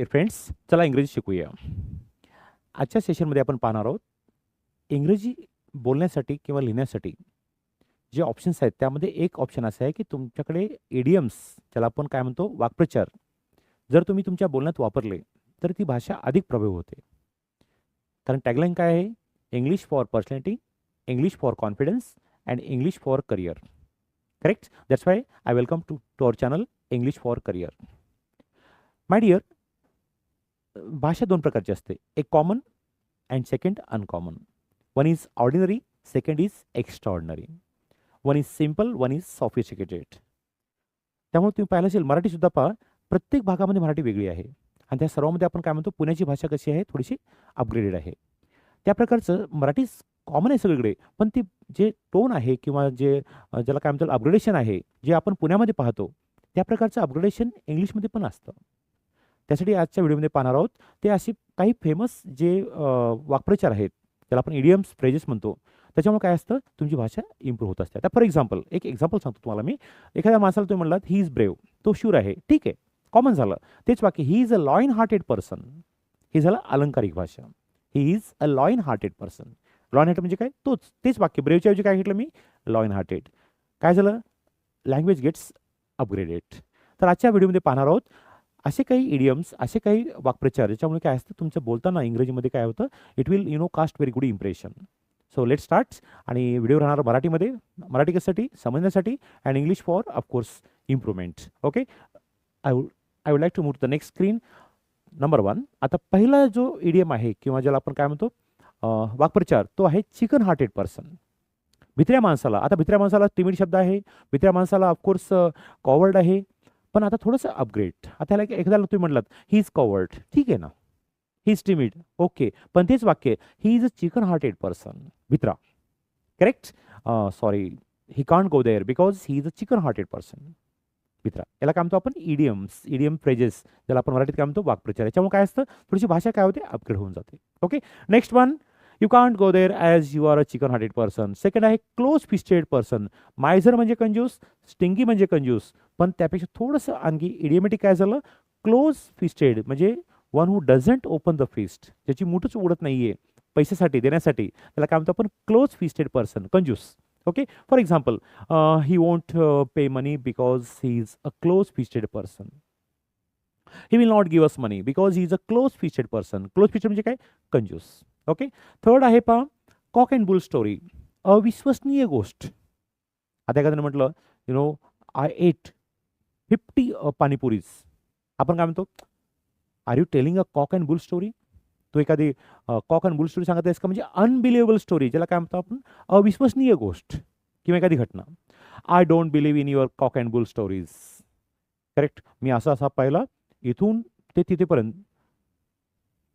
Dear friends चला इंग्रजी शिकूया. आजच्या सेशनमध्ये आपण पाहणार आहोत इंग्रजी बोलण्यासाठी किंवा लिहिण्यासाठी जे ऑप्शन्स आहेत त्यामध्ये एक ऑप्शन असं आहे की तुमच्याकडे एडियम्स ज्याला आपण काय म्हणतो वाक्प्रचार जर तुम्ही तुमच्या बोलण्यात वापरले तर ती भाषा अधिक प्रभावी होते. कारण टॅगलाईन काय आहे? English for personality English for confidence and English for career correct that's why I welcome to to our channel English for career my dear भाषा दोन प्रकारची असते. एक common and second uncommon one is ordinary second is extraordinary one is simple one is sophisticated त्यामुळे तुम्ही पाहिलं असेल मराठीसुद्धा पहा प्रत्येक भागामध्ये मराठी वेगळी आहे. आणि त्या सर्वामध्ये आपण काय म्हणतो पुण्याची भाषा कशी आहे थोडीशी अपग्रेडेड आहे. त्या प्रकारचं मराठी कॉमन आहे सगळीकडे पण ती जे टोन आहे किंवा जे ज्याला काय म्हणतो अपग्रेडेशन आहे जे आपण पुण्यामध्ये पाहतो त्या प्रकारचं अपग्रेडेशन इंग्लिशमध्ये पण असतं. त्यासाठी आजच्या व्हिडिओमध्ये पाहणार आहोत ते अशी काही फेमस जे वाक्प्रचार आहेत त्याला आपण इडियम्स फ्रेजेस म्हणतो. त्याच्यामुळे काय असतं तुमची भाषा इम्प्रूव्ह होत असते. आता फॉर एक्झाम्पल एक एक्झाम्पल सांगतो तुम्हाला मी. एखाद्या माणसाला तुम्ही म्हणलात ही इज ब्रेव तो शूर आहे. ठीक आहे. कॉमन झालं. तेच वाक्य he is a lion hearted person हे झालं अलंकारिक भाषा. He is a lion hearted person lion hearted म्हणजे काय? तोच. तेच वाक्य. ब्रेवच्या ऐवजी काय घेतलं मी? लॉईन हार्टेड काय झालं? लँग्वेज गेट्स अपग्रेडेड तर आजच्या व्हिडिओमध्ये पाहणार आहोत असे काही इडियम्स असे काही वाक्प्रचार ज्याच्यामुळे काय असतं तुमचं बोलताना इंग्रजीमध्ये काय होतं it will you know cast very good impression so let start आणि व्हिडिओ राहणार मराठीमध्ये. मराठी कशासाठी? समजण्यासाठी. And English for of course improvement okay I would I would like to move the next screen number one आता पहिला जो idiom आहे किंवा ज्याला आपण काय म्हणतो वाक्प्रचार तो आहे चिकन हार्टेड पर्सन. भित्र्या माणसाला. आता भित्र्या माणसाला तिमिड शब्द आहे. भित्र्या माणसाला ऑफकोर्स कॉवर्ड आहे. पण आता थोडंसं अपग्रेड आता ह्याला एकदा तुम्ही म्हटलात ही इज कवर्ड ठीक आहे ना? ही इज टिमिड ओके पण तेच वाक्य he is a chicken hearted person भित्रा correct sorry he can't go there because he is a chicken hearted person भित्रा याला काय म्हणतो आपण? इडियम्स इडियम फ्रेजेस ज्याला आपण मराठीत काय म्हणतो? वाक्प्रचार. याच्यामुळे काय असतं? थोडीशी भाषा काय होते? अपग्रेड होऊन जाते. Okay next one you can't go there as you are a chicken hearted person second आहे क्लोज फिस्टेड पर्सन मायझर म्हणजे कंजूस स्टिंगी म्हणजे कंजूस. पण त्यापेक्षा थोडंसं आणखी इडियमेटिक काय झालं? क्लोज फिस्टेड म्हणजे one who doesn't open the fist ज्याची मुठच उडत नाहीये पैशासाठी देण्यासाठी. त्याला काय म्हणतो आपण? क्लोज फिस्टेड पर्सन कंजूस. Okay for example he won't pay money because he is a close fisted person he will not give us money because he is a close fisted person close fisted म्हणजे काय? कंजूस. Okay third आहे पहा cock and bull story अविश्वसनीय गोष्ट. आता एखाद्याने म्हटलं you know I ate fifty panipuris आपण काय म्हणतो? Are you telling a cock and bull story तू एखादी कॉक अँड बुल स्टोरी सांगत आहेस का? म्हणजे अनबिलिव्हेबल स्टोरी ज्याला काय म्हणतो आपण? अविश्वसनीय गोष्ट किंवा एखादी घटना. I don't believe in your cock and bull stories correct मी असा असा पाहिला. इथून ते तिथेपर्यंत.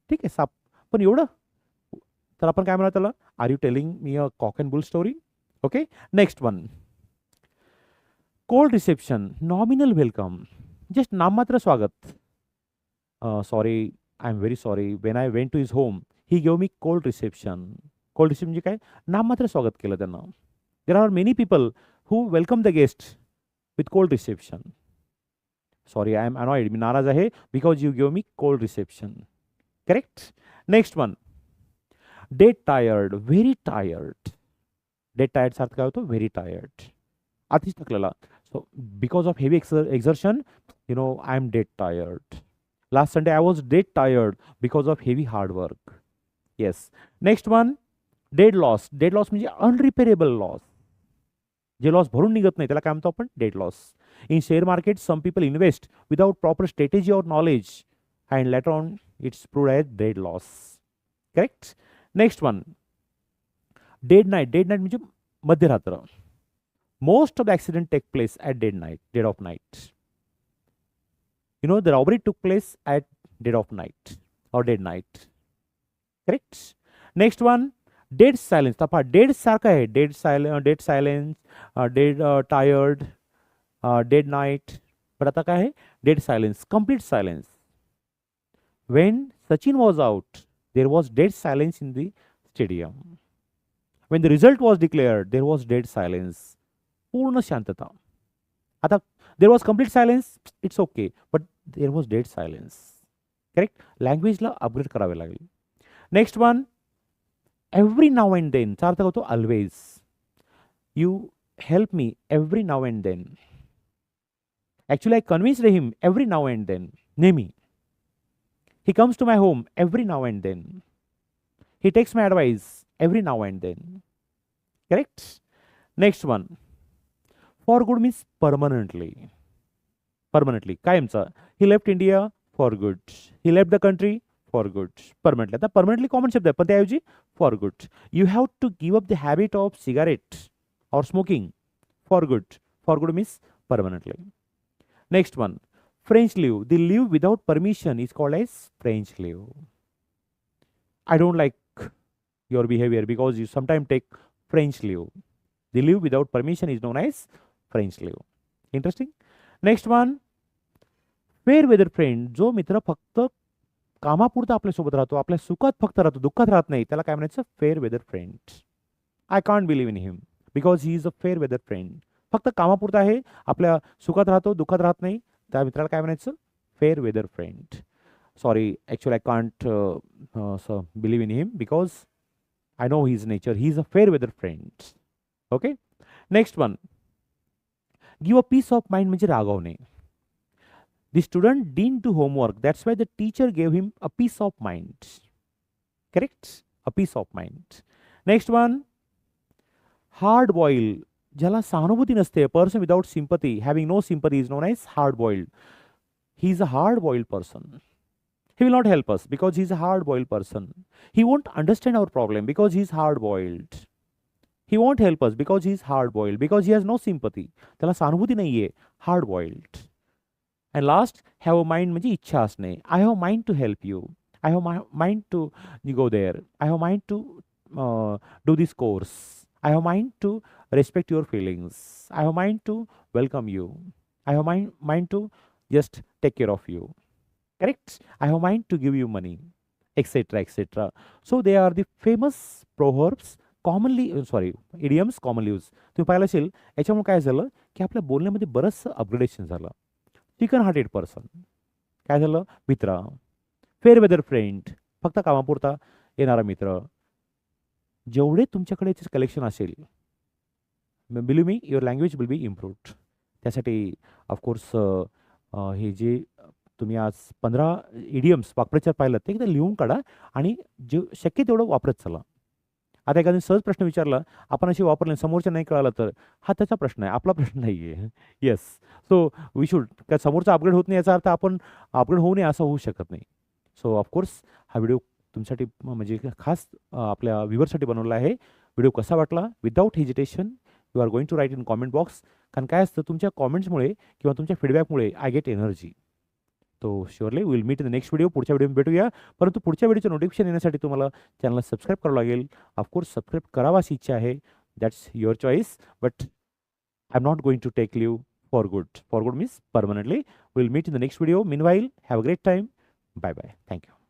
ठीक आहे साप. पण एवढं तर आपण काय म्हणा त्याला? Are you telling me a cock and bull story okay next one cold reception nominal welcome just नाममात्र स्वागत. Sorry I am very sorry when I went to his home he gave me cold reception cold reception म्हणजे काय? नाममात्र स्वागत केलं त्यांना. There are many people who welcome the guest with cold reception sorry I am annoyed मी नाराज आहे because you gave me cold reception correct next one dead tired very tired dead टायर्डचा अर्थ काय होतो? व्हेरी टायर्ड अतिच थकलेला so because of heavy exer exertion you know I am dead tired last Sunday I was dead tired because of heavy hard work yes next one dead loss dead loss म्हणजे unrepairable loss जे loss भरून निघत नाही त्याला काय म्हणतो आपण? Dead loss in share market some people invest without proper strategy or knowledge and later on it's proved as dead loss correct next one dead night dead night म्हणजे मध्यरात्र most of the accident take place at dead night dead of night you know the robbery took place at dead of night or dead night correct next one dead silence तपा dead सारखं आहे dead silence dead silence dead tired dead night but आता काय आहे dead silence complete silence when Sachin was out there was dead silence in the stadium when the result was declared there was dead silence पूर्ण शांतता आता there was complete silence it's okay but there was dead silence correct लँग्वेजला upgrade करावे लागेल next one every now and देनचा अर्थ होतो always you help me every now and then actually I convinced him every now and then नेहमी He comes to my home every now and then he takes my advice every now and then correct next one for good means permanently permanently कायमचं he left India for good he left the country for good permanently आता permanently common शब्द आहे पण त्याऐवजी for good you have to give up the habit of cigarette or smoking for good for good means permanently next one French leave The leave without permission is called as French leave I don't like your behaviour because you sometimes take French leave The leave without permission is known as French leave interesting next one fair weather friend जो मित्र फक्त कामापुरता आपल्यासोबत राहतो आपल्या सुखात फक्त राहतो दुःखात राहत नाही त्याला काय म्हणायचं? Fair weather friend I can't believe in him because he is a fair weather friend फक्त कामापुरता आहे आपल्या सुखात राहतो दुःखात राहत नाही त्या मित्राला काय म्हणायचं fair weather friend sorry actually I can't believe in him because I know his nature he is a fair weather friend okay next one give a piece of mind म्हणजे रागवणे The student didn't do homework. That's why the teacher gave him a peace of mind. Correct? A peace of mind. Next one. Hard boiled. ज्याला सहानुभूती नसते person without sympathy having no sympathy is known as hard boiled he is a hard boiled person he will not help us because he's a hard boiled person. He won't understand our problem because he's hard boiled. He won't help us because he's hard boiled because he has no sympathy. त्याला सहानुभूती नाहीये hard boiled and last have a mind म्हणजे इच्छा असणे I have mind to help you I have my mind to go there I have mind to do this course I have mind to respect your feelings. I have mind to welcome you. I have mind, mind to just take care of you. Correct? I have mind to give you money, etc. etc. So they are the famous proverbs commonly sorry idioms commonly used. तुम्ही पाहिलं असेल याच्यामुळे काय झालं की आपल्या बोलण्यामध्ये बरंचसं अपग्रेडेशन झालं चिकन हार्टेड पर्सन काय झालं मित्र फेअर वेदर फ्रेंड फक्त कामापुरता येणारा मित्र जेवढे तुमच्याकडे कलेक्शन असेल believe me your language will be improved त्यासाठी ऑफकोर्स हे जे तुम्ही आज पंधरा इडियम्स वाक्प्रचार पाहिलं ते एकदा लिहून काढा आणि जे शक्य तेवढं वापरत चला. आता एखाद्या सहज प्रश्न विचारला आपण असे वापरले समोरच्या नाही कळालं तर हा त्याचा प्रश्न आहे आपला प्रश्न नाही आहे येस सो वी शूड का समोरचा अपग्रेड होत नाही याचा अर्थ आपण अपग्रेड होऊ नये असं होऊ शकत नाही. सो ऑफकोर्स हा व्हिडिओ तुमच्यासाठी म्हणजे खास आपल्या व्ह्युअरसाठी बनवला आहे. व्हिडिओ कसा वाटला? Without hesitation you are going to write in comment box कारण काय असतं तुमच्या कॉमेंट्समुळे किंवा तुमच्या फीडबॅकमुळे आय गेट एनर्जी तो surely will meet in the next video पुढच्या व्हिडिओ भेटूया. परंतु पुढच्या व्हिडिओचं नोटिफिकेशन येण्यासाठी तुम्हाला चॅनलला सबस्क्राईब करावं लागेल. ऑफकोर्स सबस्क्राईब करावा अशी इच्छा आहे. That's your choice but I am not going to take leave for good for good means permanently will meet in the next video meanwhile have a great time bye bye thank you